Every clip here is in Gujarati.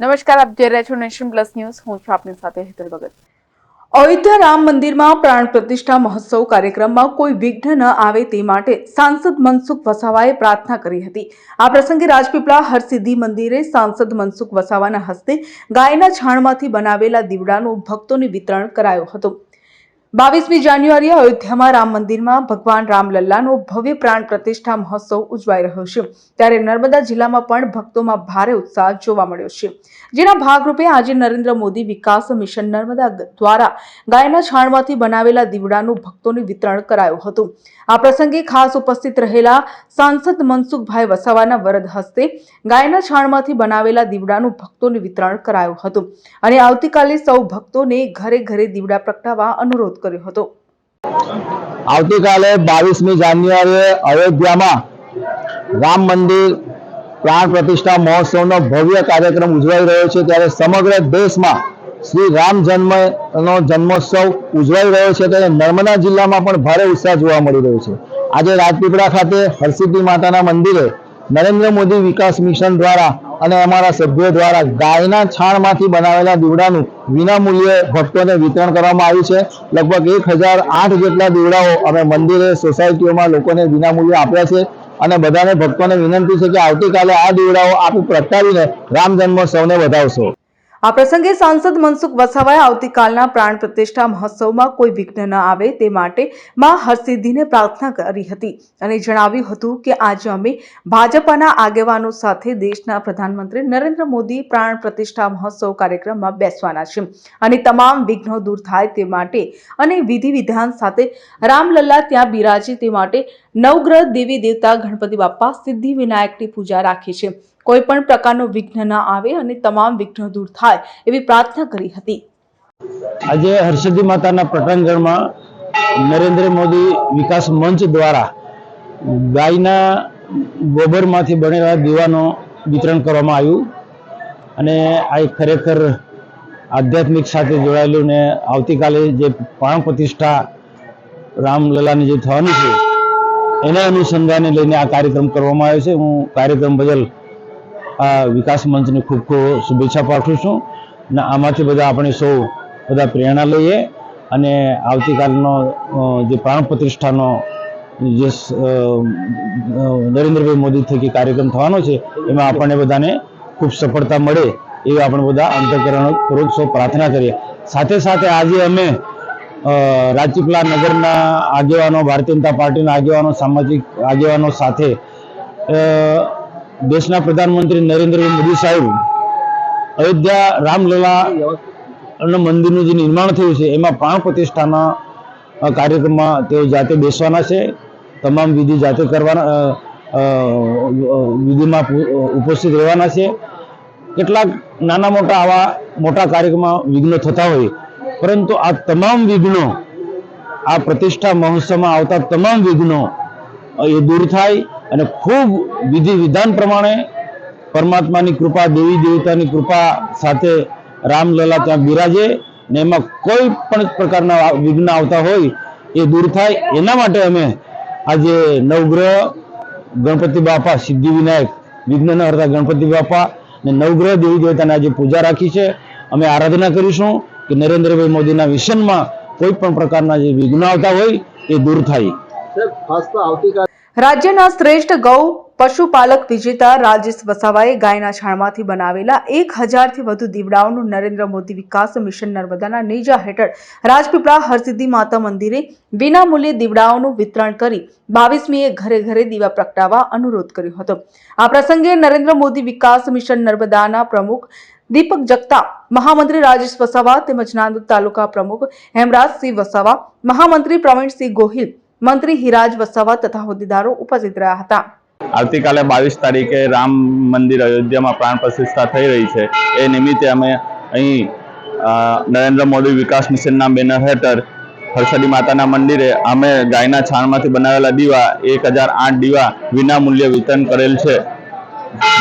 નમસ્કાર, આપ જોઈ રહ્યા છો નેશન પ્લસ ન્યૂઝ. હું છું આપની સાથે હેતલ ભગત. અયોધ્યા રામ મંદિરમાં પ્રાણ પ્રતિષ્ઠા મહોત્સવ કાર્યક્રમમાં કોઈ વિઘ્ન ન આવે તે માટે સાંસદ મનસુખ વસાવાએ પ્રાર્થના કરી હતી. આ પ્રસંગે રાજપીપળા હરસિદ્ધિ મંદિરે સાંસદ મનસુખ વસાવાના હસ્તે ગાયના છાણમાંથી બનાવેલા દીવડાનું ભક્તોને વિતરણ કરાયો હતો. બાવીસમી જાન્યુઆરીએ અયોધ્યામાં રામ મંદિરમાં ભગવાન રામલલ્લાનો ભવ્ય પ્રાણ પ્રતિષ્ઠા મહોત્સવ ઉજવાઈ રહ્યો છે. ત્યારે નર્મદા જિલ્લામાં પણ ભક્તોમાં ભારે ઉત્સાહ જોવા મળ્યો છે. જેના ભાગરૂપે આજે નરેન્દ્ર મોદી વિકાસ મિશન નર્મદા દ્વારા ગાયના છાણમાંથી બનાવેલા દીવડાનું ભક્તોને વિતરણ કરાયું હતું. આ પ્રસંગે ખાસ ઉપસ્થિત રહેલા સાંસદ મનસુખભાઈ વસાવાના વરદ હસ્તે ગાયના છાણમાંથી બનાવેલા દીવડાનું ભક્તોને વિતરણ કરાયું હતું. અને આવતીકાલે સૌ ભક્તોને ઘરે ઘરે દીવડા પ્રગટાવવા અનુરોધ કર્યો હતો. આવતીકાલે બાવીસમી જાન્યુઆરીએ અયોધ્યામાં રામ મંદિર પ્રાણ પ્રતિષ્ઠા મહોત્સવનો ભવ્ય કાર્યક્રમ ઉજવાઈ રહ્યો છે. ત્યારે સમગ્ર દેશમાં શ્રી રામ જન્મનો જન્મોત્સવ ઉજવાઈ રહ્યો છે ત્યારે નર્મદા જિલ્લામાં પણ ભારે ઉત્સાહ જોવા મળી રહ્યો છે. આજે રાજપીપળા ખાતે હરસિદ્ધિ માતાના મંદિરે નરેન્દ્ર મોદી વિકાસ મિશન દ્વારા અને અમારા સભ્યો દ્વારા ગાયના છાણમાંથી બનાવેલા દીવડાનું વિનામૂલ્યે ભક્તોને વિતરણ કરવામાં આવ્યું છે. લગભગ એક હજાર આઠ જેટલા દીવડાઓ અમે મંદિરે, સોસાયટીઓમાં લોકોને વિનામૂલ્યે આપ્યા છે અને બધાને ભક્તોને વિનંતી છે કે આવતીકાલે આ દીવડાઓ આપ પ્રગટાવીને રામ જન્મોત્સવને વધાવશો. આ પ્રસંગે સાંસદ મનસુખ વસાવાએ આવતીકાલના પ્રાણ પ્રતિષ્ઠા મહોત્સવમાં કોઈ વિઘ્ન ન આવે તે માટે મા હરસિદ્ધિને પ્રાર્થના કરી હતી અને જણાવ્યું હતું કે આજે અમે ભાજપાના આગેવાનો સાથે દેશના પ્રધાનમંત્રી નરેન્દ્ર મોદી પ્રાણ પ્રતિષ્ઠા મહોત્સવ કાર્યક્રમમાં બેસવાના છે અને તમામ વિઘ્નો દૂર થાય તે માટે અને વિધિ વિધાન સાથે રામલલ્લા ત્યાં બિરાજે તે માટે નવગ્રહ દેવી દેવતા ગણપતિ બાપ્પા સિદ્ધિ વિનાયકની પૂજા રાખી છે. કોઈ પણ પ્રકારનો વિઘ્ન ન આવે અને તમામ વિઘ્નો દૂર થાય એવી પ્રાર્થના કરી હતી. આજે હર્ષદી માતાના પટાંગણમાં નરેન્દ્ર મોદી વિકાસ મંચ દ્વારા ગાયના ગોબરમાંથી બનેલા દીવાનો વિતરણ કરવામાં આવ્યું અને આ એક ખરેખર આધ્યાત્મિક સાથે જોડાયેલું ને આવતીકાલે જે પ્રાણ પ્રતિષ્ઠા રામલલાની જે થવાની છે, એના અનુસંધાને લઈને આ કાર્યક્રમ કરવામાં આવ્યો છે. હું કાર્યક્રમ બદલ આ વિકાસ મંચને ખૂબ ખૂબ શુભેચ્છા પાઠવું છું. અને આમાંથી બધા આપણે સૌ બધા પ્રેરણા લઈએ અને આવતીકાલનો જે પ્રાણ પ્રતિષ્ઠાનો જે નરેન્દ્રભાઈ મોદી થકી કાર્યક્રમ થવાનો છે, એમાં આપણને બધાને ખૂબ સફળતા મળે એવી આપણે બધા અંતકરણપૂર્વક સૌ પ્રાર્થના કરીએ. સાથે સાથે આજે અમે રાજપીપલા નગરના આગેવાનો, ભારતીય જનતા પાર્ટીના આગેવાનો, સામાજિક આગેવાનો સાથે દેશના પ્રધાનમંત્રી નરેન્દ્ર મોદી સાહેબ અયોધ્યા રામલલા મંદિરનું જે નિર્માણ થયું છે, એમાં પ્રાણ પ્રતિષ્ઠાના કાર્યક્રમમાં તેઓ જાતે બેસવાના છે. તમામ વિધિ જાતે કરવાના વિધિમાં ઉપસ્થિત રહેવાના છે. કેટલાક નાના મોટા આવા મોટા કાર્યક્રમમાં વિઘ્નો થતા હોય, પરંતુ આ તમામ વિઘ્નો, આ પ્રતિષ્ઠા મહોત્સવમાં આવતા તમામ વિઘ્નો એ દૂર થાય અને ખૂબ વિધિ વિધાન પ્રમાણે પરમાત્માની કૃપા, દેવી દેવતાની કૃપા સાથે રામલલા ત્યાં બિરાજે ને એમાં કોઈ પણ પ્રકારના વિઘ્ન આવતા હોય એ દૂર થાય. એના માટે અમે આજે નવગ્રહ ગણપતિ બાપા સિદ્ધિ વિનાયક વિઘ્ન હરતા ગણપતિ બાપા ને નવગ્રહ દેવી દેવતાની આજે પૂજા રાખી છે. અમે આરાધના કરીશું કે નરેન્દ્રભાઈ મોદીના વિશનમાં કોઈ પણ પ્રકારના જે વિઘ્ન આવતા હોય એ દૂર થાય. રાજ્યના શ્રેષ્ઠ ગૌ પશુપાલક વિજેતા રાજેશ વસાવાએ ગાયના છાણમાંથી બનાવેલા એક હજારથી વધુ દીવડાઓનું નરેન્દ્ર મોદી વિકાસ મિશન નર્મદાના નેજા હેઠળ રાજપીપળા હરસિદ્ધિ માતા મંદિરે વિનામૂલ્યે દીવડાઓનું વિતરણ કરી બાવીસમીએ ઘરે ઘરે દીવા પ્રગટાવવા અનુરોધ કર્યો હતો. આ પ્રસંગે નરેન્દ્ર મોદી વિકાસ મિશન નર્મદાના પ્રમુખ દીપક જગતા, મહામંત્રી રાજેશ વસાવા તેમજ નાંદોદ તાલુકા પ્રમુખ હેમરાજસિંહ વસાવા, મહામંત્રી પ્રવીણસિંહ ગોહિલ મંત્રી હિરાજ વસાવા તથા હોદ્દેદારો ઉપસ્થિત રહ્યા હતા. આવતીકાલે બાવીસ તારીખે રામ મંદિર અયોધ્યામાં પ્રાણ પ્રતિષ્ઠા થઈ રહી છે. એ નિમિત્તે અમે અહીં નરેન્દ્ર મોદી વિકાસ મિશનના બેનર હેઠળ હરસડી માતાના મંદિરે અમે ગાયના છાણમાંથી બનાવેલા દીવા, એક હજાર આઠ દીવા વિના મૂલ્યે વિતરણ કરેલ છે.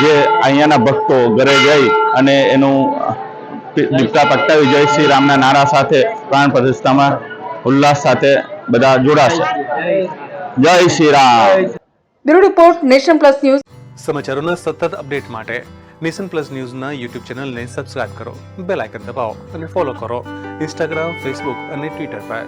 જે અહીંયાના ભક્તો ઘરે જઈ અને એનું દીપતા પટ્ટાવી જય શ્રી રામના નારા સાથે પ્રાણ પ્રતિષ્ઠામાં ઉલ્લાસ સાથે બધા જોડાશે. Jai Shri Ram. Bureau report nation plus news. સમાચારોના સતત અપડેટ માટે નેશન પ્લસ ન્યૂઝના યુટ્યુબ ચેનલને સબસ્ક્રાઇબ કરો બેલ આઇકન દબાવો અને ફોલો કરો ઇન્સ્ટાગ્રામ ફેસબુક અને ટ્વિટર પર.